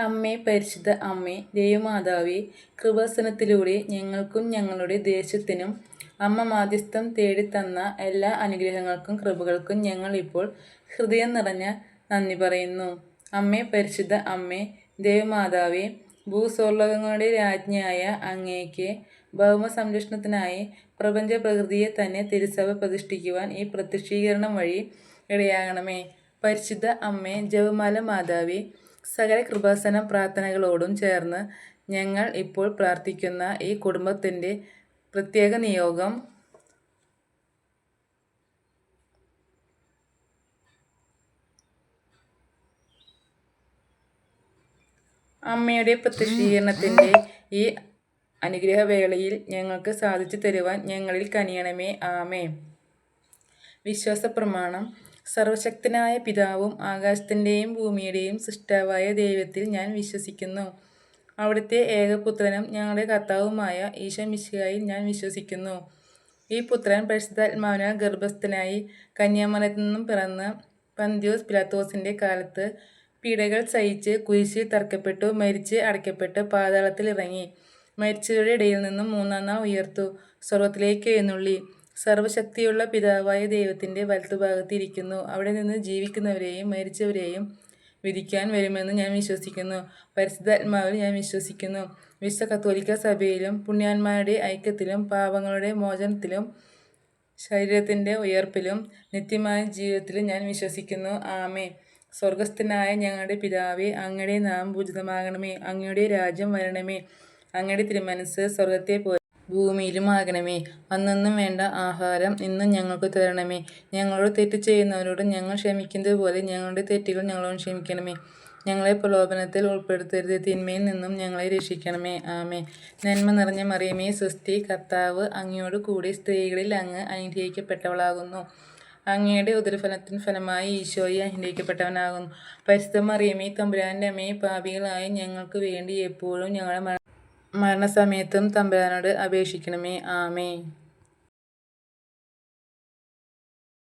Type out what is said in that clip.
അമ്മേ പരിശുദ്ധ അമ്മേ ദൈവമാതാവേ കൃപാസനത്തിലൂടെ ഞങ്ങൾക്കും ഞങ്ങളുടെ ദേശത്തിനും അമ്മ മാധ്യസ്ഥം തേടിത്തന്ന എല്ലാ അനുഗ്രഹങ്ങൾക്കും കൃപകൾക്കും ഞങ്ങൾ ഇപ്പോൾ ഹൃദയം നിറഞ്ഞ നന്ദി പറയുന്നു. അമ്മേ പരിശുദ്ധ അമ്മേ ദേവമാതാവേ ഭൂസ്വർലോകങ്ങളുടെ രാജ്ഞിയായ അങ്ങേക്ക് ഭൗമ സംരക്ഷണത്തിനായി പ്രപഞ്ച പ്രകൃതിയെ തന്നെ തിരുസഭ പ്രതിഷ്ഠിക്കുവാൻ ഈ പ്രത്യക്ഷീകരണം വഴി ഇടയാകണമേ. പരിശുദ്ധ അമ്മേ ജവമാല മാതാവേ സകല കൃപാസന പ്രാർത്ഥനകളോടും ചേർന്ന് ഞങ്ങൾ ഇപ്പോൾ പ്രാർത്ഥിക്കുന്ന ഈ കുടുംബത്തിന്റെ പ്രത്യേക നിയോഗം അമ്മയുടെ പ്രത്യക്ഷീകരണത്തിന്റെ ഈ അനുഗ്രഹവേളയിൽ ഞങ്ങൾക്ക് സാധിച്ചു തരുവാൻ ഞങ്ങളിൽ കനിയണമേ. ആമേ വിശ്വാസ പ്രമാണം സർവശക്തനായ പിതാവും ആകാശത്തിന്റെയും ഭൂമിയുടെയും സൃഷ്ടാവായ ദൈവത്തിൽ ഞാൻ വിശ്വസിക്കുന്നു. അവിടുത്തെ ഏകപുത്രനും ഞങ്ങളുടെ കർത്താവുമായ ഈശോ മിശിഹായിൽ ഞാൻ വിശ്വസിക്കുന്നു. ഈ പുത്രൻ പരിശുദ്ധാത്മാവിനാൽ ഗർഭസ്ഥനായി കന്യാമലത്തിൽ നിന്നും പിറന്ന് പന്ത്യോസ് പിലാത്തോസിന്റെ കാലത്ത് പീഡകൾ സഹിച്ച് കുരിശിൽ തർക്കപ്പെട്ടു മരിച്ച് അടയ്ക്കപ്പെട്ട് പാതാളത്തിൽ ഇറങ്ങി. മരിച്ചവരുടെ ഇടയിൽ നിന്നും മൂന്നാം നാൾ ഉയർത്തു. സ്വർഗത്തിലേക്ക് എഴുന്നള്ളി. സർവശക്തിയുള്ള പിതാവായ ദൈവത്തിന്റെ വലത്തുഭാഗത്ത് ഇരിക്കുന്നു അവിടെ നിന്ന് ജീവിക്കുന്നവരെയും മരിച്ചവരെയും വിധിക്കാൻ വരുമെന്ന് ഞാൻ വിശ്വസിക്കുന്നു. പരിശുദ്ധാത്മാവിൽ ഞാൻ വിശ്വസിക്കുന്നു. വിശ്വ കത്തോലിക്ക സഭയിലും പുണ്യാന്മാരുടെ ഐക്യത്തിലും പാപങ്ങളുടെ മോചനത്തിലും ശരീരത്തിന്റെ ഉയർപ്പിലും നിത്യമായ ജീവിതത്തിലും ഞാൻ വിശ്വസിക്കുന്നു. ആമേ സ്വർഗസ്ഥനായ ഞങ്ങളുടെ പിതാവേ അങ്ങയുടെ നാം പൂജിതമാകണമേ അങ്ങയുടെ രാജ്യം വരണമേ. അങ്ങയുടെ തിരുമനസ് സ്വർഗത്തെ പോലെ ഭൂമിയിലും ആകണമേ. അന്നെന്നും വേണ്ട ആഹാരം ഇന്നും ഞങ്ങൾക്ക് തരണമേ. ഞങ്ങളോട് തെറ്റ് ചെയ്യുന്നവരോട് ഞങ്ങൾ ക്ഷമിക്കുന്നത് പോലെ ഞങ്ങളുടെ തെറ്റുകൾ ഞങ്ങളോട് ക്ഷമിക്കണമേ. ഞങ്ങളെ പ്രലോഭനത്തിൽ ഉൾപ്പെടുത്തരുത്. തിന്മയിൽ നിന്നും ഞങ്ങളെ രക്ഷിക്കണമേ. ആമേ നന്മ നിറഞ്ഞ മറിയമേ സൃഷ്ടി കർത്താവ് അങ്ങയോട് കൂടി സ്ത്രീകളിൽ അങ്ങ് അനുഗ്രഹിക്കപ്പെട്ടവളാകുന്നു. അങ്ങയുടെ ഉദരഫലത്തിന് ഫലമായി ഈശോയെ അനുഗ്രഹിക്കപ്പെട്ടവനാകുന്നു. പരിശുദ്ധ മറിയമേ തമ്പുരാന്റെ അമ്മയെ പാപികളായ ഞങ്ങൾക്ക് വേണ്ടി എപ്പോഴും ഞങ്ങളെ മരണസമയത്തും തമ്പുരാനോട് അപേക്ഷിക്കണമേ. ആമേ